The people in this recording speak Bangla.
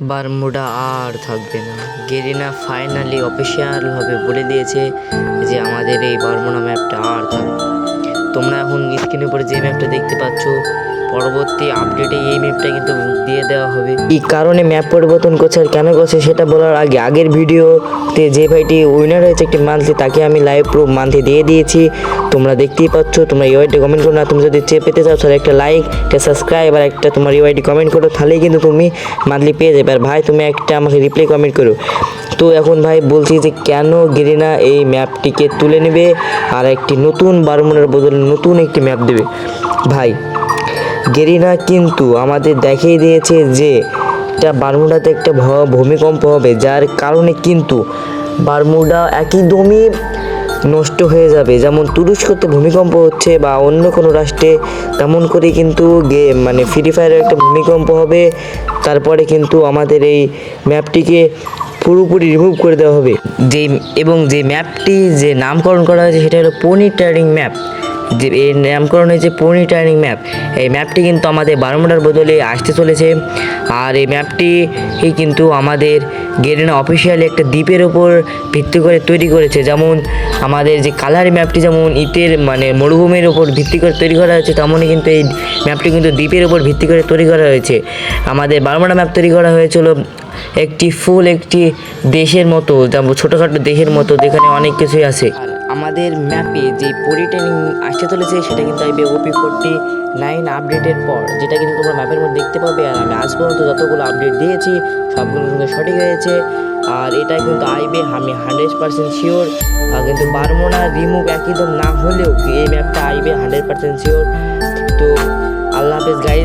বারমুডা আর থাকবে না। গেরিনা ফাইনালি অফিসিয়ালভাবে বলে দিয়েছে যে আমাদের এই বারমুডা ম্যাপটা আর থাকবে তোমরা এখন স্ক্রিনের উপরে যে ম্যাপটা দেখতে পাচ্ছ পরবর্তী আপডেটে এই ম্যাপটা কিন্তু দিয়ে দেওয়া হবে। এই কারণে ম্যাপ পরিবর্তন করছে আর কেন করছে সেটা বলার আগে, আগের ভিডিওতে যে ভাইটি উইনার হয়েছে একটি মান্থলি তাকে আমি লাইভ প্রুফ মান্থলি দিয়ে দিয়েছি। তোমরা দেখতেই পাচ্ছ, তোমরা ইউআইডি কমেন্ট করো না। তুমি যদি চেয়ে পেতে চাও, তাহলে একটা লাইক একটা সাবস্ক্রাইব আর একটা তোমার ইউআইডি কমেন্ট করো, তাহলেই কিন্তু তুমি মান্থলি পেয়ে যাবে। আর ভাই, তুমি একটা আমাকে রিপ্লাই কমেন্ট করো। তো এখন ভাই, বলছি যে কেন গেরিনা এই ম্যাপটিকে তুলে নেবে আর একটি নতুন বারমুনের বদলে নতুন একটি ম্যাপ দেবে? ভাই গেরিনা কিন্তু আমাদের দেখিয়ে দিয়েছে যে এটা বারমুডাতে একটা ভূমিকম্প হবে, যার কারণে কিন্তু বারমুডা একদমই নষ্ট হয়ে যাবে। যেমন তুরস্কতে ভূমিকম্প হচ্ছে বা অন্য কোনো রাষ্ট্রে, তেমন করে কিন্তু গে মানে ফ্রি ফায়ারের একটা ভূমিকম্প হবে। তারপরে কিন্তু আমাদের এই ম্যাপটিকে পুরোপুরি রিমুভ করে দেওয়া হবে। যে এবং যে ম্যাপটি যে নামকরণ করা হয়েছে, সেটা হলো পনি ট্রেডিং ম্যাপ যে এর নামকরণ হয়েছে পনি টার্নিং ম্যাপ এই ম্যাপটি কিন্তু আমাদের বারোমোটার বদলে আসতে চলেছে। আর এই ম্যাপটি কিন্তু আমাদের গেরিনা অফিসিয়ালি একটা দ্বীপের ওপর ভিত্তি করে তৈরি করেছে। যেমন আমাদের যে কালার ম্যাপটি যেমন ইটের মানে মরুভূমির ওপর ভিত্তি করে তৈরি করা হয়েছে, তেমনই কিন্তু এই ম্যাপটি কিন্তু দ্বীপের ওপর ভিত্তি করে তৈরি করা হয়েছে। আমাদের বারোমোটা ম্যাপ তৈরি করা হয়েছিল একটি ফুল, একটি দেশের মতো যেমন ছোটোখাটো দেশের মতো, যেখানে অনেক কিছুই আছে। আমাদের ম্যাপে যে পরিটেনিং আসতে চলেছে, সেটা কিন্তু আইবে ওপি ফোরটি নাইন আপডেটের পর, যেটা কিন্তু তোমরা ম্যাপের মধ্যে দেখতে পাবে। আর আমি আজ পর্যন্ত যতগুলো আপডেট দিয়েছি, সবগুলো কিন্তু সঠিক হয়েছে। আর এটা কিন্তু আইবে আমি হান্ড্রেড পার্সেন্ট শিওর কিন্তু বারমোনা রিমুভ একদম না হলেও, এই ম্যাপটা আইবে হান্ড্রেড পার্সেন্ট শিওর তো আল্লাহ হাফেজ গাইজ